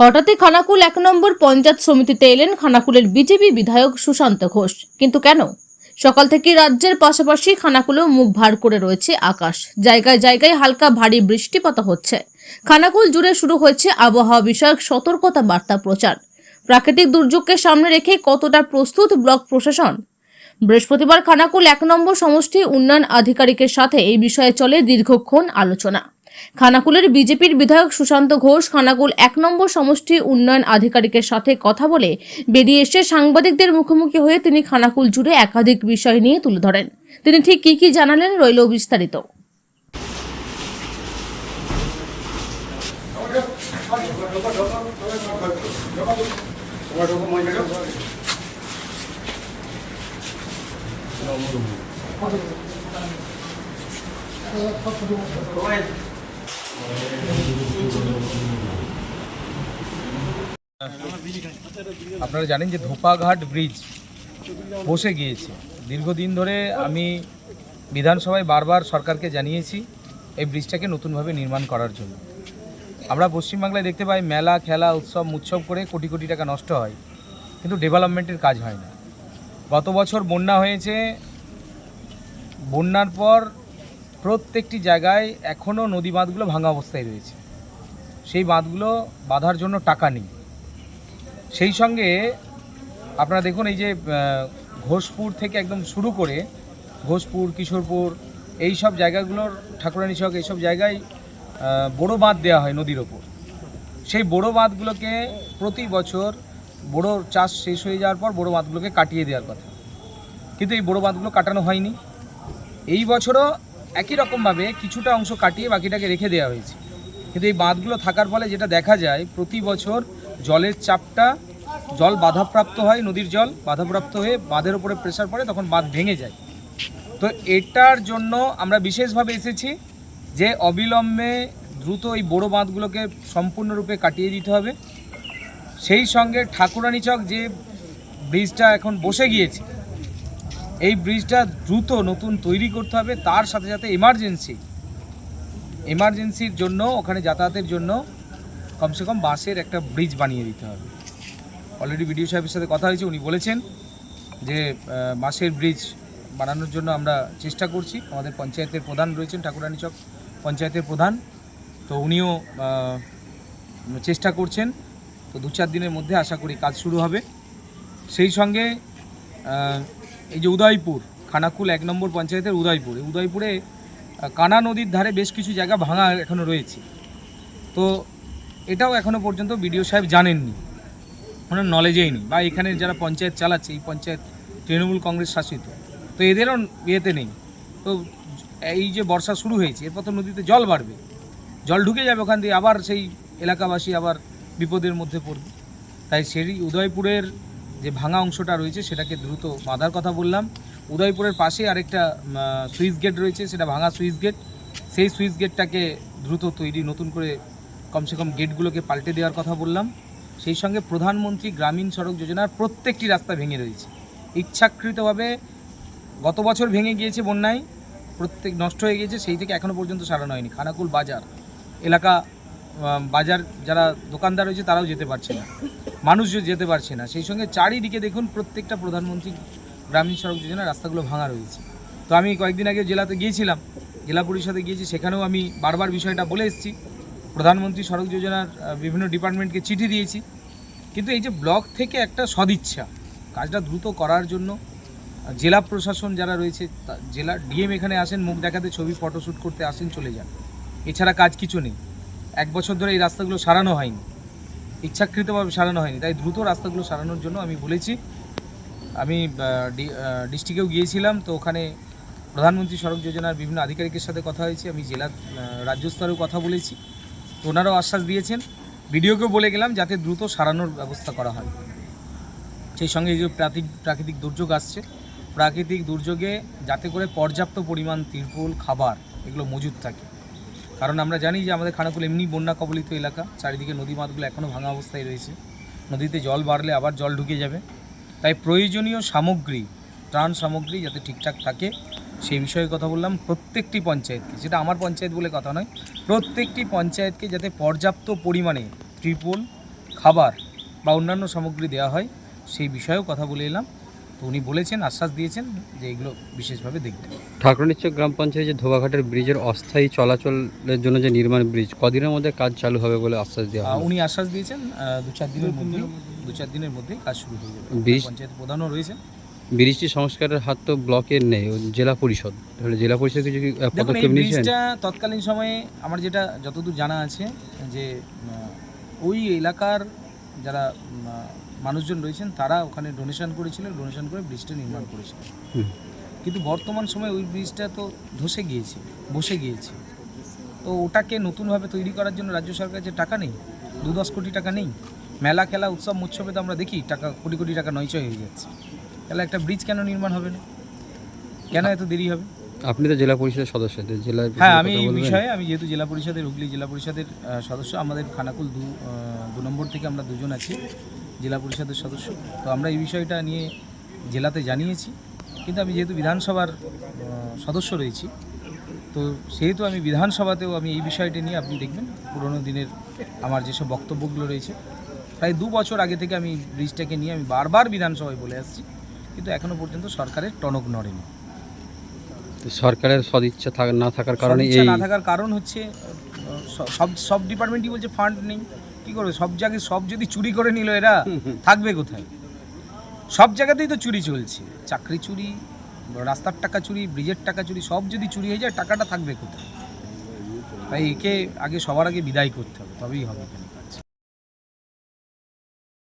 হঠাৎই খানাকুল এক নম্বর পঞ্চায়েত সমিতিতে এলেন খানাকুলের বিজেপি বিধায়ক সুশান্ত ঘোষ। কিন্তু কেন? সকাল থেকে রাজ্যের পাশাপাশি খানাকুলেও মুখ ভার করে রয়েছে আকাশ। জায়গায় জায়গায় হালকা ভারী বৃষ্টিপাত হচ্ছে। খানাকুল জুড়ে শুরু হয়েছে আবহাওয়া বিষয়ক সতর্কতা বার্তা প্রচার। প্রাকৃতিক দুর্যোগকে সামনে রেখে কতটা প্রস্তুত ব্লক প্রশাসন? বৃহস্পতিবার খানাকুল এক নম্বর সমষ্টি উন্নয়ন আধিকারিকের সাথে এই বিষয়ে চলে দীর্ঘক্ষণ আলোচনা। খানাকুলের বিজেপির বিধায়ক সুশান্ত ঘোষ খানাকুল এক নম্বর সমষ্টি উন্নয়ন আধিকারিকের সাথে কথা বলে বেরিয়ে এসে সাংবাদিকদের মুখোমুখি হয়ে তিনি খানাকুল জুড়ে একাধিক বিষয় নিয়ে তুলে ধরেন। তিনি ঠিক কি কি জানালেন রইল বিস্তারিত। আপনারা জানেন যে ধোপাঘাট ব্রিজ বসে গিয়েছে। দীর্ঘদিন ধরে আমি বিধানসভায় বারবার সরকারকে জানিয়েছি এই ব্রিজটাকে নতুনভাবে নির্মাণ করার জন্য। আমরা পশ্চিমবাংলায় দেখতে পাই, মেলা, খেলা, উৎসব উৎসব করে কোটি কোটি টাকা নষ্ট হয়, কিন্তু ডেভেলপমেন্টের কাজ হয় না। গত বছর বন্যা হয়েছে, বন্যার পর প্রত্যেকটি জায়গায় এখনও নদী বাঁধগুলো ভাঙা অবস্থায় রয়েছে। সেই বাঁধগুলো বাঁধার জন্য টাকা নেই। সেই সঙ্গে আপনারা দেখুন এই যে ঘোষপুর থেকে একদম শুরু করে ঘোষপুর, কিশোরপুর, এই সব জায়গাগুলোর ঠাকুরানী চক এইসব জায়গায় বড় বাঁধ দেওয়া হয় নদীর ওপর। সেই বড় বাঁধগুলোকে প্রতি বছর বড় চাষ শেষ হয়ে যাওয়ার পর বড় বাঁধগুলোকে কাটিয়ে দেওয়ার কথা। কিন্তু এই বড় বাঁধগুলো কাটানো হয়নি। এই বছরও একই রকমভাবে কিছুটা অংশ কাটিয়ে বাকিটাকে রেখে দেওয়া হয়েছে। কিন্তু এই বাঁধগুলো থাকার ফলে যেটা দেখা যায়, প্রতি বছর জলের চাপটা জল বাধাপ্রাপ্ত হয় নদীর জল, বাধাপ্রাপ্ত হয়ে বাঁধের উপরে প্রেশার পড়ে, তখন বাঁধ ভেঙে যায়। তো এটার জন্য আমরা বিশেষভাবে এসেছি যে অবিলম্বে দ্রুত এই বড় বাঁধগুলোকে সম্পূর্ণরূপে কাটিয়ে দিতে হবে। সেই সঙ্গে ঠাকুরানী চক যে ব্রিজটা এখন বসে গিয়েছে এই ব্রিজটা দ্রুত নতুন তৈরি করতে হবে, তার সাথে সাথে এমার্জেন্সি এমার্জেন্সির জন্য, ওখানে যাতায়াতের জন্য কমসে কম বাসের একটা ব্রিজ বানিয়ে দিতে হবে। অলরেডি বিডিও সাহেবের সাথে কথা হয়েছে, উনি বলেছেন যে বাসের ব্রিজ বানানোর জন্য আমরা চেষ্টা করছি। আমাদের পঞ্চায়েতের প্রধান রয়েছেন ঠাকুরানী চক, পঞ্চায়েতের প্রধান। তো উনিও চেষ্টা করছেন। তো দু চার দিনের মধ্যে আশা করি কাজ শুরু হবে। সেই সঙ্গে এই যে উদয়পুর, খানাকুল এক নম্বর পঞ্চায়েতের উদয়পুর। উদয়পুরে কানা নদীর ধারে বেশ কিছু জায়গা ভাঙা এখনও রয়েছে। তো এটাও এখনও পর্যন্ত বিডিও সাহেব জানেননি ওনার নলেজেই নেই, বা এখানে যারা পঞ্চায়েত চালাচ্ছে, এই পঞ্চায়েত তৃণমূল কংগ্রেস শাসিত, তো এদেরও ইয়েতে নেই। তো এই যে বর্ষা শুরু হয়েছে, এরপর তো নদীতে জল বাড়বে। জল ঢুকে যাবে ওখান দিয়ে, আবার সেই এলাকাবাসী আবার বিপদের মধ্যে পড়বে। তাই সেই উদয়পুরের যে ভাঙা অংশটা রয়েছে সেটাকে দ্রুত বাঁধার কথা বললাম। উদয়পুরের পাশে আরেকটা সুইচ গেট রয়েছে, সেটা ভাঙা সুইচ গেট। সেই সুইচ গেটটাকে দ্রুত তৈরি, নতুন করে কমসে কম গেটগুলোকে পাল্টে দেওয়ার কথা বললাম। সেই সঙ্গে প্রধানমন্ত্রী গ্রামীণ সড়ক যোজনার প্রত্যেকটি রাস্তা ভেঙে রয়েছে। ইচ্ছাকৃতভাবে গত বছর ভেঙে গিয়েছে বন্যায়, প্রত্যেক নষ্ট হয়ে গিয়েছে, সেই থেকে এখনও পর্যন্ত সারানো হয়নি খানাকুল বাজার এলাকা বাজার যারা দোকানদার রয়েছে তারাও যেতে পারছে না। মানুষ যেতে পারছে না। সেই সঙ্গে চারিদিকে দেখুন প্রত্যেকটা প্রধানমন্ত্রী গ্রামীণ সড়ক যোজনা রাস্তাগুলো ভাঙা রয়েছে। তো আমি কয়েকদিন আগে জেলাতে গিয়েছিলাম, জেলা পরিষদে গিয়েছি, সেখানেও আমি বারবার বিষয়টা বলে এসেছি। প্রধানমন্ত্রী সড়ক যোজনার বিভিন্ন ডিপার্টমেন্টকে চিঠি দিয়েছি। কিন্তু এই যে ব্লক থেকে একটা সদিচ্ছা, কাজটা দ্রুত করার জন্য জেলা প্রশাসন যারা রয়েছে জেলা ডিএম এখানে আসেন, মুখ দেখাতে ছবি ফটোশ্যুট করতে আসেন, চলে যান। এছাড়া কাজ কিছু নেই। এক বছর ধরে এই রাস্তাগুলো সারানো হয়নি। ইচ্ছাকৃতভাবে সারানো হয়নি। তাই দ্রুত রাস্তাগুলো সারানোর জন্য আমি বলেছি। আমি ডিস্ট্রিক্টেও গিয়েছিলাম তো ওখানে প্রধানমন্ত্রী সড়ক যোজনার বিভিন্ন আধিকারিকের সাথে কথা হয়েছে। আমি জেলা আহ, রাজ্য স্তরেও কথা বলেছি। তো ওনারাও আশ্বাস দিয়েছেন। বিডিওকেও বলে গেলাম যাতে দ্রুত সারানোর ব্যবস্থা করা হয়। সেই সঙ্গে যে প্রাকৃতিক প্রাকৃতিক দুর্যোগ আসছে। প্রাকৃতিক দুর্যোগে যাতে করে পর্যাপ্ত পরিমাণ তিরপল খাবার এগুলো মজুদ থাকে। কারণ আমরা জানি যে আমাদের খানাকুল এমনি বন্যা কবলিত এলাকা, চারিদিকে নদী বাঁধগুলো এখনও ভাঙা অবস্থায় রয়েছে। নদীতে জল বাড়লে আবার জল ঢুকে যাবে। তাই প্রয়োজনীয় সামগ্রী, ত্রাণ সামগ্রী যাতে ঠিকঠাক থাকে, সেই বিষয়ে কথা বললাম প্রত্যেকটি পঞ্চায়েতকে। সেটা আমার পঞ্চায়েত বলে কথা নয়, প্রত্যেকটি পঞ্চায়েতকে যাতে পর্যাপ্ত পরিমাণে ত্রিপল, খাবার বা অন্যান্য সামগ্রী দেওয়া হয়, সেই বিষয়েও কথা বলে এলাম। তো উনি বলেছেন আশ্বাস দিয়েছেন যে এগুলো বিশেষভাবে দেখবেন। ঠাকুরনিচক গ্রাম পঞ্চায়েত যে ধোবাঘাটের ব্রিজের অস্থায়ী চলাচলের জন্য যে নির্মাণ ব্রিজ কদিনের মধ্যে কাজ চালু হবে বলে আশ্বাস দেওয়া উনি আশ্বাস দিয়েছেন দু চার দিনের মধ্যে দু চার দিনের মধ্যেই কাজ শুরু হয়ে যাবে। পঞ্চায়েত প্রধানও রয়েছেন। ব্রিজটি সংস্কারের হাত তো ব্লকের নেই জেলা পরিষদ। তাহলে জেলা পরিষদ কিছু পদক্ষেপ নিয়েছেন? ব্রিজটা তৎকালীন সময়ে আমার যেটা যতদূর জানা আছে যে ওই এলাকার যারা মানুষজন রয়েছেন তারা ওখানে ডোনেশন করেছিলেন ডোনেশন করে ব্রিজটা নির্মাণ করেছিল কিন্তু বর্তমান সময়ে ওই ব্রিজটা তো ধসে গিয়েছে বসে গিয়েছে। তো ওটাকে নতুনভাবে তৈরি করার জন্য রাজ্য সরকারের যে টাকা নেই দু দশ কোটি টাকা নেই মেলা খেলা উৎসব উৎসবে তো আমরা দেখি টাকা কোটি কোটি টাকা নয়চয় হয়ে যাচ্ছে। তাহলে একটা ব্রিজ কেন নির্মাণ হবে না? কেন এত দেরি হবে? আপনি তো জেলা পরিষদের সদস্য জেলা হ্যাঁ আমি এই বিষয়ে আমি যেহেতু জেলা পরিষদের হুগলি জেলা পরিষদের সদস্য আমাদের খানাকুল দু দু নম্বর থেকে আমরা দুজন আছি। জেলা পরিষদের সদস্য। তো আমরা এই বিষয়টা নিয়ে জেলাতে জানিয়েছি কিন্তু আমি যেহেতু বিধানসভার সদস্য রয়েছি তো সেহেতু আমি বিধানসভাতেও আমি এই বিষয়টি নিয়ে আপনি দেখবেন পুরোনো দিনের আমার যেসব বক্তব্যগুলো রয়েছে। প্রায় দু বছর আগে থেকে আমি ব্রিজটাকে নিয়ে আমি বারবার বিধানসভায় বলে আসছি কিন্তু এখনও পর্যন্ত সরকারের টনক নড়েনি। তো সরকারের সদিচ্ছা না থাকার কারণে না থাকার কারণ হচ্ছে সব সব ডিপার্টমেন্টই বলছে ফান্ড নেই কি করবে? সব জায়গায় সব যদি চুরি করে নিল এরা, থাকবে কোথায়? সব জায়গাতেই তো চুরি চলছে। চাকরি চুরি, রাস্তার টাকা চুরি, ব্রিজের টাকা চুরি, সব যদি চুরি হয়ে যায়, টাকাটা থাকবে কোথায়? তাই একে আগে সবার আগে বিদায় করতে হবে, তবেই হবে।